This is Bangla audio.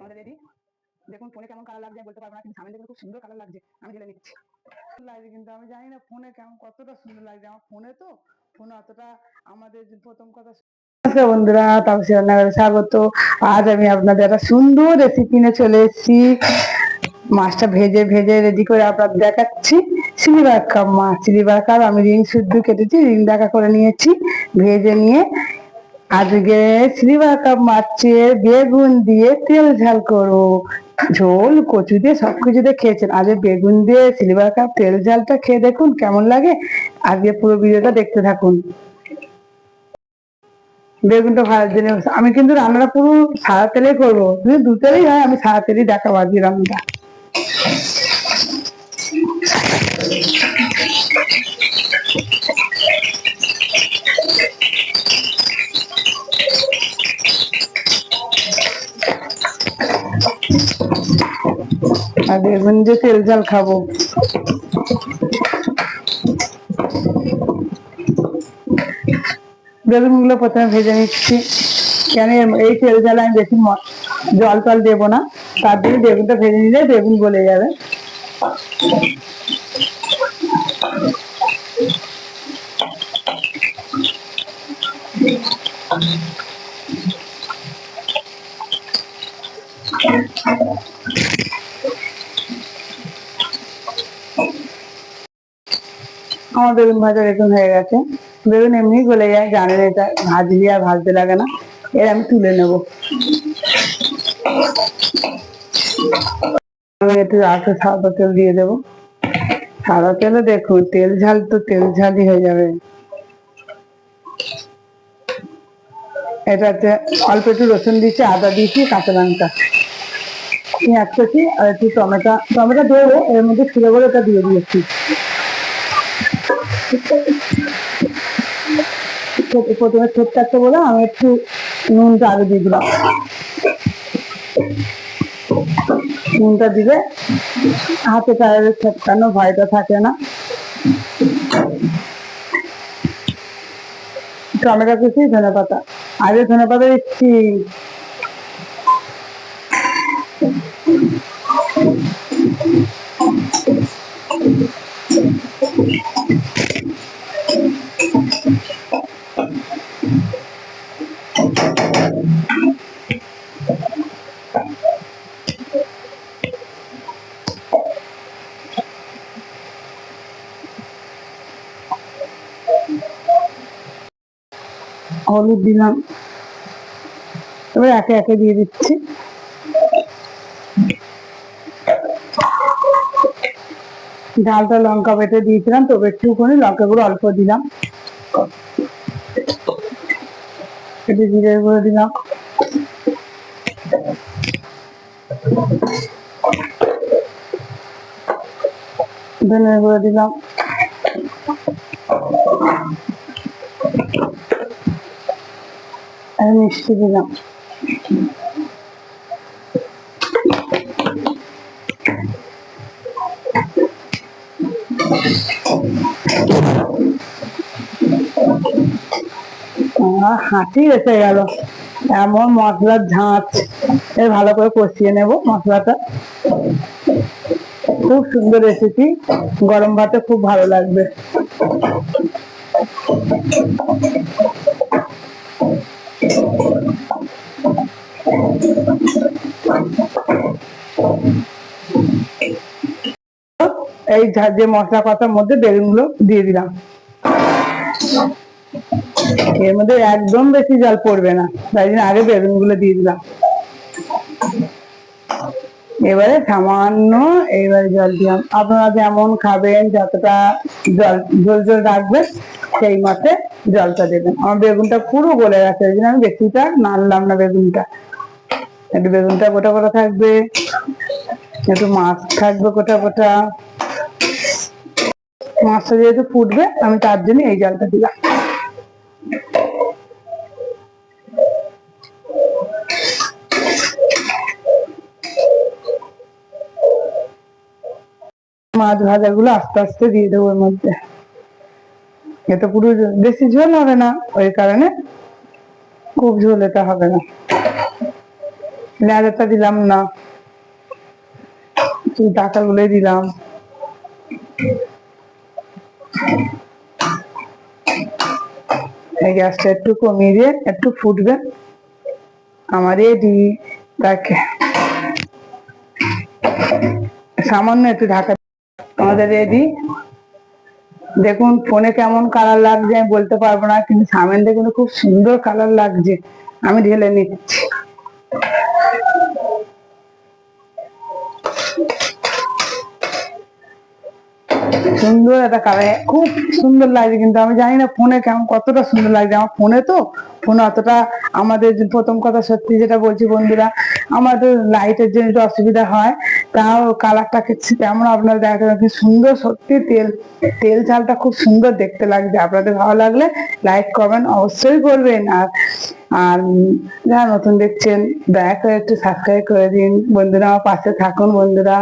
আমাদের রেডি দেখুন ফোনে কেমন কালার লাগছে বলতে পারব না, কিন্তু সামনে দেখুন খুব সুন্দর কালার লাগছে, আমি ঢেলে নিচ্ছি। লাগছে কিন্তু, আমি জানি না ফোনে কেমন, কতটা সুন্দর লাগছে, আমার ফোনে তো, ফোনে অতটা আমাদের প্রথম কথা নমস্কার বন্ধুরা তাপসী রান্নাঘরে স্বাগত। আজ আমি আপনাদের একটা সুন্দর রেসিপি নিয়ে চলে এসেছি। মাছটা ভেজে ভেজে রেডি করে আপনাদের দেখাচ্ছি। সিলিবার কাপ মাছ সিলিবার কাপ আমি রিং শুদ্ধ কেটেছি, রিং দেখা করে নিয়েছি, ভেজে নিয়ে আজকে সিলিবার কাপ মাছের বেগুন দিয়ে তেল ঝাল করব ঝোল, কচু দিয়ে সবকিছু দিয়ে খেয়েছেন। আজকে বেগুন দিয়ে সিলিভার কাপ তেল ঝালটা খেয়ে দেখুন কেমন লাগে। আজকে পুরো ভিডিওটা দেখতে থাকুন। বেগুনটা ভাজার জন্য আমি কিন্তু রান্নাটা পুরো সাদা তেলে করব। দু তেলেই হয়, আমি সাদা তেলেই দেখাবো আজকে রান্নাটা। আর বেগুন যে তেল ঝাল খাব। বেগুনগুলো প্রথমে ভেজে নিচ্ছি। কেন এই তেল ঝালে আমি বেশি জল টল দেবো না। তার জন্য বেগুনটা ভেজে নিলে বেগুন গলে যাবে। আমার বেগুন ভাজা বেগুন হয়ে গেছে। বেগুন এমনি গলে যায় জানেন এটা ভাজলি আর ভাজতে লাগে না। এর আমি তুলে নেব। আমি একটু আটু সাদা তেল দিয়ে দেবো। সাদা তেলে দেখুন, তেল ঝাল তো তেল ঝালই হয়ে যাবে। এটাতে অল্প একটু রসুন দিয়েছি আদা দিয়েছি কাঁচা লঙ্কা। পেঁয়াজ কুচি আর একটু টমেটো টমেটো দেবো, এর মধ্যে ছুলে করে ওটা দিয়ে দিয়েছি প্রথমে ছোট্ট একটা বলে আমি একটু নুনটা আগে দিয়ে দিলাম। নুনটা দিলে হাতে চায়ের ছেটকানো ভয়টা থাকে না। টমেটো কুচি ধনে পাতা আগে ধনে পাতা দিচ্ছি হলুদ দিলাম। এবার একে একে দিয়ে দিচ্ছি। ডালটা লঙ্কা বেটে দিয়েছিলাম তবে একটুখানি লঙ্কা গুঁড়ো অল্প দিলাম। একটু জিরে করে দিলাম। ধনে করে দিলাম। আর মিষ্টি দিলাম। আহ, হাঁচি এসে গেল। এমন মশলার ঝাঁচ এ ভালো করে কষিয়ে নেব মশলাটা। খুব সুন্দর রেসিপি গরম ভাতে খুব ভালো লাগবে। এই যে মশলা কষার মধ্যে বেগুনগুলো দিয়ে দিলাম। এর মধ্যে একদম বেশি জল পড়বে না। তাই জন্য আগে বেগুনগুলো দিয়ে দিলাম। এবারে সামান্য এবারে জল দিলাম আপনারা যেমন খাবেন, যতটা জল জল জল রাখবেন, সেই মতে জলটা দেবেন। আমার বেগুনটা পুরো গলে গেছে ওই জন্য আমি বেশিটা নাড়লাম না বেগুনটা। একটু বেগুনটা গোটা গোটা থাকবে, একটু মাছ থাকবে গোটা গোটা। মাছটা যেহেতু ফুটবে, আমি তার জন্য এই জলটা দিলাম। মাছ ভাজাগুলো আস্তে আস্তে দিয়ে দেবো ওর মধ্যে। এটা পুরো বেশি ঝোল হবে না, ওই কারণে খুব ঝোল এটা হবে না। লেদারটা দিলাম না। শুধু টাকাগুলোই দিলাম। এই গ্যাসটা একটু কমিয়ে দিয়ে একটু ফুটবে। আমার রেডি দেখে। সামান্য একটু ঢাকা আমাদের রেডি দেখুন ফোনে কেমন কালার লাগছে আমি বলতে পারব না, কিন্তু সামনে কিন্তু খুব সুন্দর কালার লাগছে। আমি ঢেলে নিচ্ছি। সুন্দর একটা কালার খুব সুন্দর লাগছে কিন্তু আমি জানি না ফোনে কেমন, কতটা সুন্দর লাগছে। আমার ফোনে তো ফোনে অতটা আমাদের প্রথম কথা সত্যি যেটা বলছি বন্ধুরা, আমাদের লাইটের জন্য একটু অসুবিধা হয়। তাও কালারটা কেমন আপনারা দেখেন কি সুন্দর, সত্যি তেল তেল চালটা খুব সুন্দর দেখতে লাগছে। আপনাদের ভালো লাগলে লাইক কমেন্ট অবশ্যই করবেন। আর আর যারা নতুন দেখছেন, দয়া করে একটু সাবস্ক্রাইব করে দিন। বন্ধুরা, আমার পাশে থাকুন বন্ধুরা।